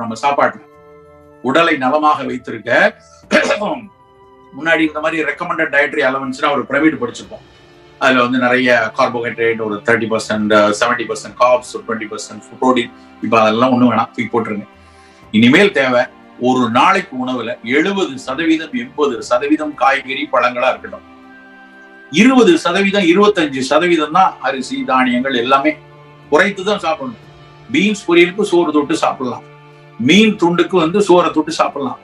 நம்ம சாப்பாட்டுல. உடலை நலமாக வைத்திருக்க முன்னாடி இந்த மாதிரி ரெக்கமெண்டட் டயட்ரி அலவன்ஸ்னா ஒரு பிரமிட் படிச்சிருப்போம். அதுல வந்து நிறைய கார்போஹைட்ரேட் ஒரு thirty percent seventy percent carbs ஒரு டுவெண்ட்டி பர்சன்ட் ப்ரோட்டீன் இப்போ அதெல்லாம் ஒண்ணு வேணாம் தூக்கி போட்டுருங்க. இனிமேல் தேவை ஒரு நாளைக்கு உணவுல எழுபது சதவீதம் எண்பது சதவீதம் காய்கறி பழங்களா இருக்கட்டும். இருபது சதவீதம் இருபத்தஞ்சு சதவீதம் தான் அரிசி தானியங்கள் எல்லாமே குறைத்து தான் சாப்பிடணும். பீன்ஸ் பொரியலுக்கு சோறு தொட்டு சாப்பிடலாம். மீன் துண்டுக்கு வந்து சோறை தொட்டு சாப்பிடலாம்.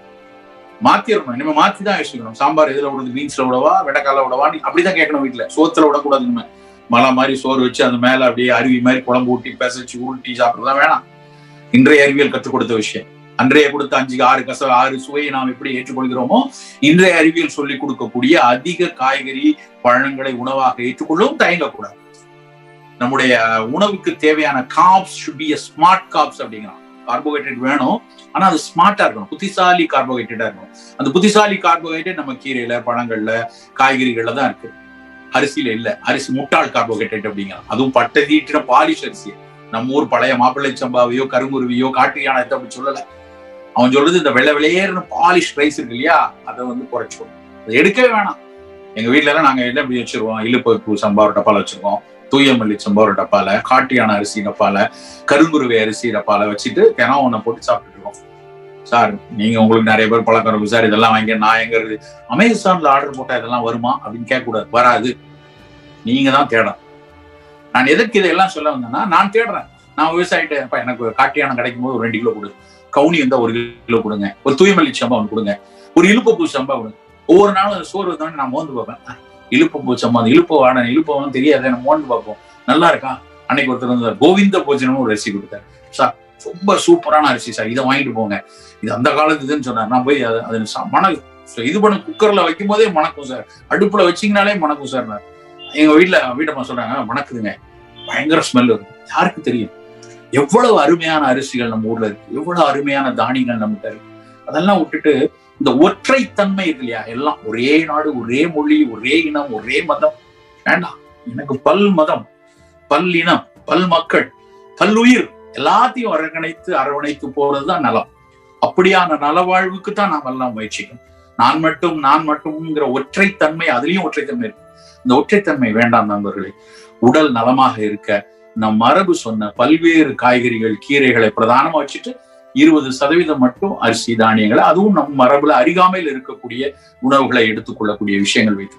மாத்திரணும். இனிமே மாத்தி தான் யோசிக்கணும். சாம்பார் எதுல விடுறது பீன்ஸ்ல விடவா? வெடக்கால விடவா? அப்படிதான் கேட்கணும் வீட்டுல சோத்துல விடக்கூடாது இனிமே. மலை மாதிரி சோறு வச்சு அந்த மேல அப்படியே அருவி மாதிரி குழம்பு ஊட்டி பிசைச்சு உருட்டி சாப்பிடுறதா வேணாம். இன்றைய அறிவியல் கற்றுக் கொடுத்த விஷயம். அன்றைய கொடுத்த அஞ்சு ஆறு கச ஆறு சுவையை நாம் எப்படி ஏற்றுக்கொள்கிறோமோ இன்றைய அறிவியல் சொல்லிக் கொடுக்கக்கூடிய அதிக காய்கறி பழங்களை உணவாக ஏற்றுக்கொள்ளவும் தயங்கக்கூடாது. நம்முடைய உணவுக்கு தேவையான carbs should be smart carbs அப்படிங்கிறான். கார்போஹைட்ரேட் வேணும். ஆனா அது ஸ்மார்ட்டா இருக்கணும். புத்திசாலி கார்போஹைட்ரேட்டா இருக்கணும். அந்த புத்திசாலி கார்போஹைட்ரேட் நம்ம கீரையில பழங்கள்ல காய்கறிகள்ல தான் இருக்கு. அரிசியில இல்ல. அரிசி முட்டாள் கார்போஹைட்ரேட் அப்படிங்கிறான் அதுவும் பட்டை தீட்டின பாலிஷ் அரிசி நம்ம ஊர் பழைய மாப்பிள்ளை சம்பாவையோ கருங்குருவியோ காட்டு யானத்தை அப்படி சொல்லல. அவன் சொல்றது இந்த வெள்ளை வெளியேறின பாலிஷ் ரைஸ் இருக்கு இல்லையா அதை வந்து குறைச்சிக்கணும். அதை எடுக்கவே வேணாம். எங்க வீட்டுல எல்லாம் நாங்க என்ன இப்படி வச்சிருவோம் இழுப்பருப்பு சம்பா ஒரு வச்சிருக்கோம். தூயமல்லி சம்பா ஒரு டப்பால காட்டியான அரிசி டப்பால கருங்குருவி அரிசி டப்பால வச்சுட்டு தினம் ஒன்ன போட்டு சாப்பிட்டு இருக்கோம். சார் நீங்க உங்களுக்கு நிறைய பேர் பழக்கம் இருக்கும் சார் இதெல்லாம் வாங்கி நான் எங்க இருக்கு? அமேசான்ல ஆர்டர் போட்டா இதெல்லாம் வருமா அப்படின்னு கேட்க கூடாது வராது. நீங்க தான் தேடணும். நான் எதற்கு இதெல்லாம் சொல்ல வந்தேன்னா நான் தேடுறேன். நான் விவசாயிட்டு அப்ப எனக்கு காட்டியானம் கிடைக்கும் போது ஒரு ரெண்டு கிலோ கொடு. கவுனி இருந்தா ஒரு கிலோ கொடுங்க. ஒரு தூய்மல்லி சம்பா ஒன்று கொடுங்க. ஒரு இழுப்பப்பூ சம்பா கொடுங்க ஒவ்வொரு நாளும் சோறு வந்தோடனே நான் மோந்து பார்ப்பேன் இழுப்பு சம்பா அந்த இழுப்பு வாட இழுப்பவன் தெரியாது நம்ம மோந்து பார்ப்போம். நல்லா இருக்கா? அன்னைக்கு ஒருத்தர் வந்து கோவிந்த போஜனமும் ஒரு அரிசி கொடுத்தார். சார் ரொம்ப சூப்பரான அரிசி சார். இதை வாங்கிட்டு போங்க. இது அந்த காலத்து இதுன்னு சொன்னார். நான் போய் அது அது மன இது பண்ண குக்கர்ல வைக்கும் போதே மணக்கும் சார். அடுப்புல வச்சீங்கனாலே மணக்கும் சார் எங்க வீட்டுல வீட்டம்மா சொல்றாங்க மணக்குதுங்க. பயங்கர ஸ்மெல் இருக்கும் யாருக்கு தெரியும்? எவ்வளவு அருமையான அரிசிகள் நம்ம ஊர்ல இருக்கு. எவ்வளவு அருமையான தானியங்கள் நம்மகிட்ட இருக்கு. அதெல்லாம் விட்டுட்டு இந்த ஒற்றைத்தன்மை இருக்கு இல்லையா? எல்லாம் ஒரே நாடு ஒரே மொழி ஒரே இனம் ஒரே மதம். வேண்டாம். எனக்கு பல் மதம் பல் இனம் பல் மக்கள் பல்லுயிர் எல்லாத்தையும் அரவணைத்து அரவணைத்து போறதுதான் நலம். அப்படியான நலவாழ்வுக்கு தான் நாம் எல்லாம் முயற்சிக்கணும். நான் மட்டும் நான் மட்டும்ங்கிற ஒற்றைத்தன்மை அதுலயும் ஒற்றைத்தன்மை இருக்கு. இந்த ஒற்றைத்தன்மை வேண்டாம் நண்பர்களே. உடல் நலமாக இருக்க நம் மரபு சொன்ன பல்வேறு காய்கறிகள் கீரைகளை பிரதானமா வச்சுட்டு இருபது சதவீதம் மட்டும் அரிசி தானியங்களை அதுவும் நம் மரபுல அருகாமையில் இருக்கக்கூடிய உணவுகளை எடுத்துக்கொள்ளக்கூடிய விஷயங்கள் வைத்து.